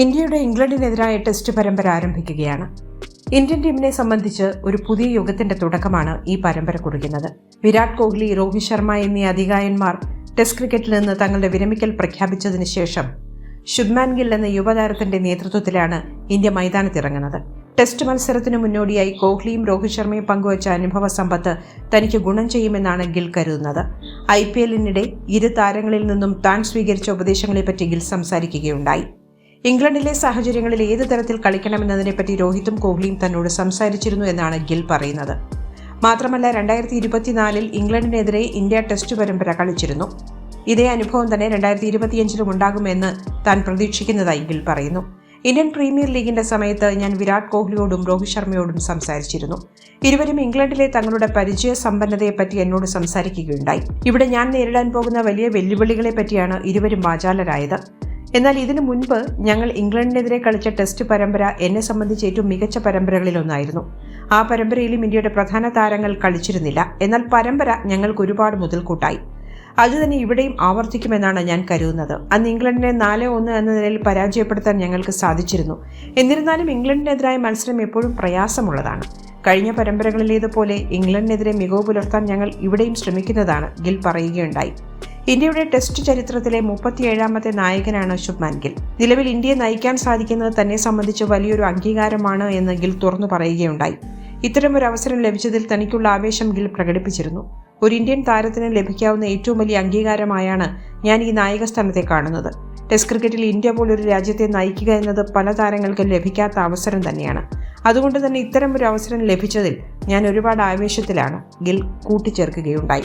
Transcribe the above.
ഇന്ത്യയുടെ ഇംഗ്ലണ്ടിനെതിരായ ടെസ്റ്റ് പരമ്പര ആരംഭിക്കുകയാണ്. ഇന്ത്യൻ ടീമിനെ സംബന്ധിച്ച് ഒരു പുതിയ യുഗത്തിന്റെ തുടക്കമാണ് ഈ പരമ്പര കുറിക്കുന്നത്. വിരാട് കോഹ്ലി രോഹിത് ശർമ്മ എന്നീ അധികായന്മാർ ടെസ്റ്റ് ക്രിക്കറ്റിൽ നിന്ന് തങ്ങളുടെ വിരമിക്കൽ പ്രഖ്യാപിച്ചതിന് ശേഷം ശുഭ്മാൻ ഗിൽ എന്ന യുവതാരത്തിന്റെ നേതൃത്വത്തിലാണ് ഇന്ത്യ മൈതാനത്തിറങ്ങുന്നത്. ടെസ്റ്റ് മത്സരത്തിന് മുന്നോടിയായി കോഹ്ലിയും രോഹിത് ശർമ്മയും പങ്കുവച്ച അനുഭവ സമ്പത്ത് തനിക്ക് ഗുണം ചെയ്യുമെന്നാണ് ഗിൽ കരുതുന്നത്. ഐ പി എല്ലിനിടെ ഇരു താരങ്ങളിൽ നിന്നും താൻ സ്വീകരിച്ച ഉപദേശങ്ങളെപ്പറ്റി ഗിൽ സംസാരിക്കുകയുണ്ടായി. ഇംഗ്ലണ്ടിലെ സാഹചര്യങ്ങളിൽ ഏത് തരത്തിൽ കളിക്കണമെന്നതിനെപ്പറ്റി രോഹിത്തും കോഹ്ലിയും തന്നോട് സംസാരിച്ചിരുന്നു എന്നാണ് ഗിൽ പറയുന്നത്. മാത്രമല്ല രണ്ടായിരത്തി ഇരുപത്തിനാലിൽ ഇംഗ്ലണ്ടിനെതിരെ ഇന്ത്യ ടെസ്റ്റ് പരമ്പര കളിച്ചിരുന്നു. ഇതേ അനുഭവം തന്നെ രണ്ടായിരത്തി ഇരുപത്തിയഞ്ചിലും ഉണ്ടാകുമെന്ന് താൻ പ്രതീക്ഷിക്കുന്നതായി ഗിൽ പറയുന്നു. ഇന്ത്യൻ പ്രീമിയർ ലീഗിന്റെ സമയത്ത് ഞാൻ വിരാട് കോഹ്ലിയോടും രോഹിത് ശർമ്മയോടും സംസാരിച്ചിരുന്നു. ഇരുവരും ഇംഗ്ലണ്ടിലെ തങ്ങളുടെ പരിചയ സമ്പന്നതയെപ്പറ്റി എന്നോട് സംസാരിക്കുകയുണ്ടായി. ഇവിടെ ഞാൻ നേരിടാൻ പോകുന്ന വലിയ വെല്ലുവിളികളെപ്പറ്റിയാണ് ഇരുവരും വാചാലരായത്. എന്നാൽ ഇതിനു മുൻപ് ഞങ്ങൾ ഇംഗ്ലണ്ടിനെതിരെ കളിച്ച ടെസ്റ്റ് പരമ്പര എന്നെ സംബന്ധിച്ച് ഏറ്റവും മികച്ച പരമ്പരകളിലൊന്നായിരുന്നു. ആ പരമ്പരയിലും ഇന്ത്യയുടെ പ്രധാന താരങ്ങൾ കളിച്ചിരുന്നില്ല. എന്നാൽ പരമ്പര ഞങ്ങൾക്ക് ഒരുപാട് മുതൽക്കൂട്ടായി. അതുതന്നെ ഇവിടെയും ആവർത്തിക്കുമെന്നാണ് ഞാൻ കരുതുന്നത്. അന്ന് ഇംഗ്ലണ്ടിനെ നാല് ഒന്ന് എന്ന നിലയിൽ പരാജയപ്പെടുത്താൻ ഞങ്ങൾക്ക് സാധിച്ചിരുന്നു. എന്നിരുന്നാലും ഇംഗ്ലണ്ടിനെതിരായ മത്സരം എപ്പോഴും പ്രയാസമുള്ളതാണ്. കഴിഞ്ഞ പരമ്പരകളിലേതുപോലെ ഇംഗ്ലണ്ടിനെതിരെ മികവ് പുലർത്താൻ ഞങ്ങൾ ഇവിടെയും ശ്രമിക്കുന്നതാണ് ഗിൽ പറയുകയുണ്ടായി. ഇന്ത്യയുടെ ടെസ്റ്റ് ചരിത്രത്തിലെ മുപ്പത്തിയേഴാമത്തെ നായകനാണ് ശുഭ്മാൻ ഗിൽ നിലവിൽ ഇന്ത്യയെ നയിക്കാൻ സാധിക്കുന്നത് തന്നെ സംബന്ധിച്ച് വലിയൊരു അംഗീകാരമാണ് എന്ന് ഗിൽ തുറന്നു പറയുകയുണ്ടായി. ഇത്തരമൊരു അവസരം ലഭിച്ചതിൽ തനിക്കുള്ള ആവേശം ഗിൽ പ്രകടിപ്പിച്ചിരുന്നു. ഒരു ഇന്ത്യൻ താരത്തിന് ലഭിക്കാവുന്ന ഏറ്റവും വലിയ അംഗീകാരമായാണ് ഞാൻ ഈ നായക സ്ഥാനത്തെ കാണുന്നത്. ടെസ്റ്റ് ക്രിക്കറ്റിൽ ഇന്ത്യ പോലൊരു രാജ്യത്തെ നയിക്കുക എന്നത് പല താരങ്ങൾക്കും ലഭിക്കാത്ത അവസരം തന്നെയാണ്. അതുകൊണ്ട് തന്നെ ഇത്തരം ഒരു അവസരം ലഭിച്ചതിൽ ഞാൻ ഒരുപാട് ആവേശത്തിലാണ് ഗിൽ കൂട്ടിച്ചേർക്കുകയുണ്ടായി.